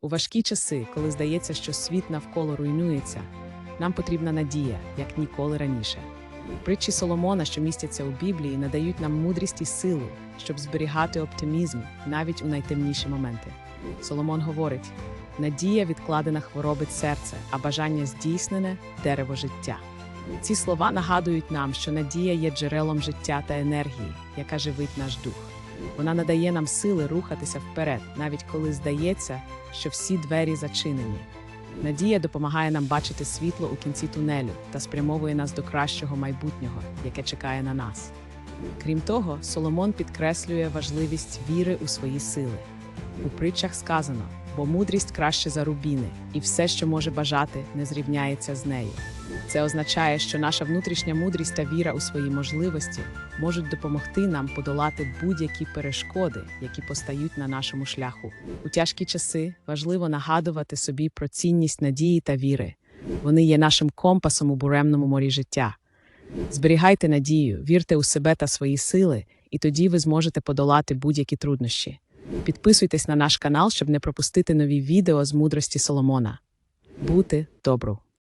У важкі часи, коли здається, що світ навколо руйнується, нам потрібна надія, як ніколи раніше. Притчі Соломона, що містяться у Біблії, надають нам мудрість і силу, щоб зберігати оптимізм навіть у найтемніші моменти. Соломон говорить: надія відкладена хворобить серце, а бажання здійснене дерево життя. Ці слова нагадують нам, що надія є джерелом життя та енергії, яка живить наш дух. Вона надає нам сили рухатися вперед, навіть коли здається, що всі двері зачинені. Надія допомагає нам бачити світло у кінці тунелю та спрямовує нас до кращого майбутнього, яке чекає на нас. Крім того, Соломон підкреслює важливість віри у свої сили. У притчах сказано, бо мудрість краще за рубіни, і все, що може бажати, не зрівняється з нею. Це означає, що наша внутрішня мудрість та віра у свої можливості можуть допомогти нам подолати будь-які перешкоди, які постають на нашому шляху. У тяжкі часи важливо нагадувати собі про цінність надії та віри. Вони є нашим компасом у буремному морі життя. Зберігайте надію, вірте у себе та свої сили, і тоді ви зможете подолати будь-які труднощі. Підписуйтесь на наш канал, щоб не пропустити нові відео з мудрості Соломона. Бути добру!